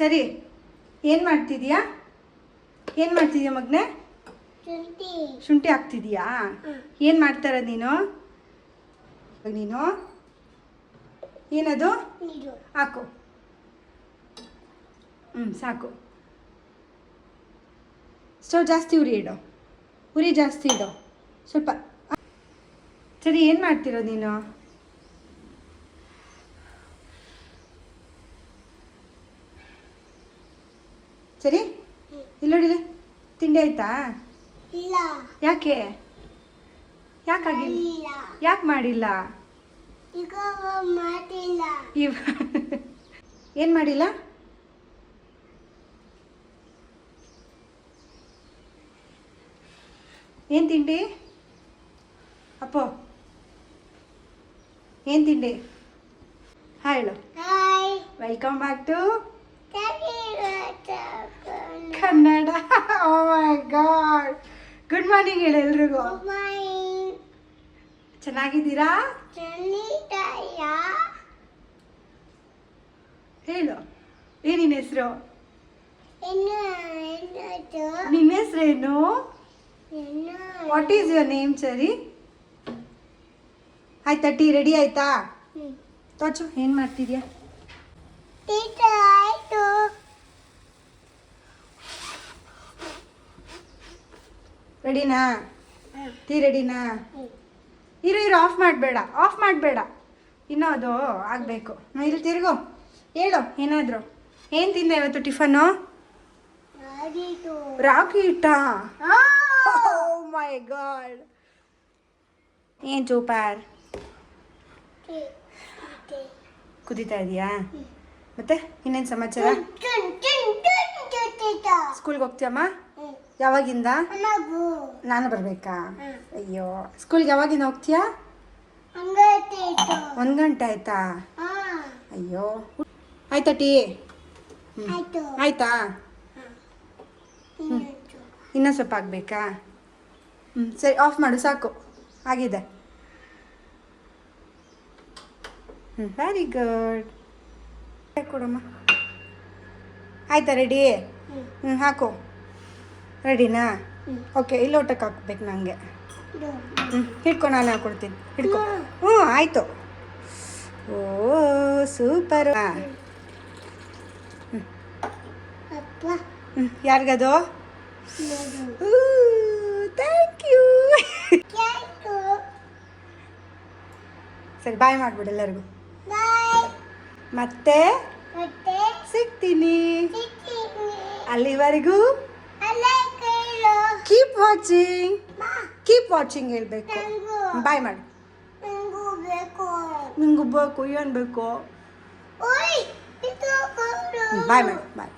ಸರಿ ಏನು ಮಾಡ್ತಿದ್ಯಾ? ಏನು ಮಾಡ್ತಿದ್ಯಾ ಮಗ್ನೆ? ಶುಂಠಿ. ಹಾಕ್ತಿದ್ಯಾ? ಏನು ಮಾಡ್ತಾರ ನೀನು? ನೀನು? ಏನದು? ಹಾಕು. ಹ್ಞೂ ಸಾಕು. ಸ್ಟವ್ ಜಾಸ್ತಿ ಉರಿ ಇಡು. ಉರಿ ಜಾಸ್ತಿ ಇಡು. ಸ್ವಲ್ಪ. ಸರಿ ಏನು ಮಾಡ್ತಿರೋ ನೀನು? ಸರಿ? ಇಲ್ಲೋಡಿಲಿ ತಿಂಡಿ ಆಯ್ತಾ? ಇಲ್ಲ. ಯಾಕೆ? ಯಾಕಾಗಿಲ್ಲ ಯಾಕೆ ಮಾಡಿಲ್ಲ? ಇವ್ ಏನು ಮಾಡಿಲ್ಲ? ಏನು ತಿಂಡಿ? ಅಪ್ಪೋ. ಏನು ತಿಂಡಿ? ಹಾಯ್ ಹೇಳು. Hi welcome back to Kannada Kannada oh my god good morning ಹೇಳಿ ಎಲ್ರಿಗೂ ಚೆನ್ನಾಗಿದ್ದೀರಾ? ಹೇಳು. ಏನಿನ ಹೆಸರು? ನಿನ್ನ ಹೆಸರೇನು ಇನ್ನು ವಾಟ್ ಈಸ್ ಯುವರ್ ನೇಮ್ ಸರಿ ಆಯ್ತಾ ಟೀ ರೆಡಿ ಆಯ್ತಾ. ತೋಚು ಏನು ಮಾಡ್ತಿದ್ಯಾ ಟೀಚ ಆಯ್ತು ರೆಡಿನಾ ತೀ ಟೀ ರೆಡಿನಾ. ಇರು ಇರು ಆಫ್ ಮಾಡಬೇಡ ಆಫ್ ಮಾಡಬೇಡ. ಇನ್ನೂ ಅದು ಆಗಬೇಕು. ಇಲ್ಲಿ ತಿರುಗು. ಹೇಳು ಏನಾದರು? ಏನು ತಿಂದೆ ಇವತ್ತು ಟಿಫನ್ನು? ಆದೀತು ರಾಗಿ ಹಿಟ್ಟಾ? ಆ ಮೈ ಗಾಡ್ ಏನು ಚೂಪಾರ್ ಕುದೀತಾ ಇದೆಯಾ? ಮತ್ತೆ ಇನ್ನೇನು ಸಮಾಚಾರ? ಸ್ಕೂಲ್ಗೆ ಹೋಗ್ತೀಯಮ್ಮ. ಯಾವಾಗಿಂದ? ನಾನು ಬರಬೇಕಾ? ಅಯ್ಯೋ ಸ್ಕೂಲ್ಗೆ ಯಾವಾಗಿಂದ ಹೋಗ್ತೀಯಾ? ಒಂದ್ ಗಂಟೆ ಆಯ್ತಾ. ಅಯ್ಯೋ. ಆಯ್ತಾ ಟೀ. ಆಯ್ತು. ಇನ್ನೊಂದು ಇನ್ನೂ ಸ್ವಲ್ಪ ಆಗಬೇಕಾ? ಹ್ಞೂ ಸರಿ ಆಫ್ ಮಾಡು ಸಾಕು. ಆಗಿದೆ. ಹ್ಞೂ ವೆರಿ ಗುಡ್ ಕೊಡಮ್ಮ. ಆಯ್ತಾ ರೆಡಿ. ಹ್ಞೂ ಹಾಕು. ರೆಡಿನಾ? ಓಕೆ ಇಲ್ಲಿ ಊಟಕ್ಕೆ ಹಾಕ್ಬೇಕು ನನಗೆ. ಹ್ಞೂ ಹಿಡ್ಕೊ ನಾನು ಹಾಕೊಡ್ತೀನಿ ಹಿಡ್ಕೊ. ಹ್ಞೂ ಆಯಿತು. Oh super. ಹ್ಞೂ ಯಾರಿಗದು? Thank you. ಸರಿ ಬಾಯ್ ಮಾಡ್ಬಿಡು ಎಲ್ಲರಿಗೂ. ಮತ್ತೆ ಸಿಗ್ತೀನಿ. ಅಲ್ಲಿವರೆಗೂ ಕೀಪ್ ವಾಚಿಂಗ್ ಕೀಪ್ ವಾಚಿಂಗ್ ಹೇಳ್ಬೇಕು. ಬಾಯ್ ಮಾಡಿ. ನಂಗು ಬೇಕು ಏನು ಬೇಕು? ಬಾಯ್ ಮಾಡಿ ಬಾಯ್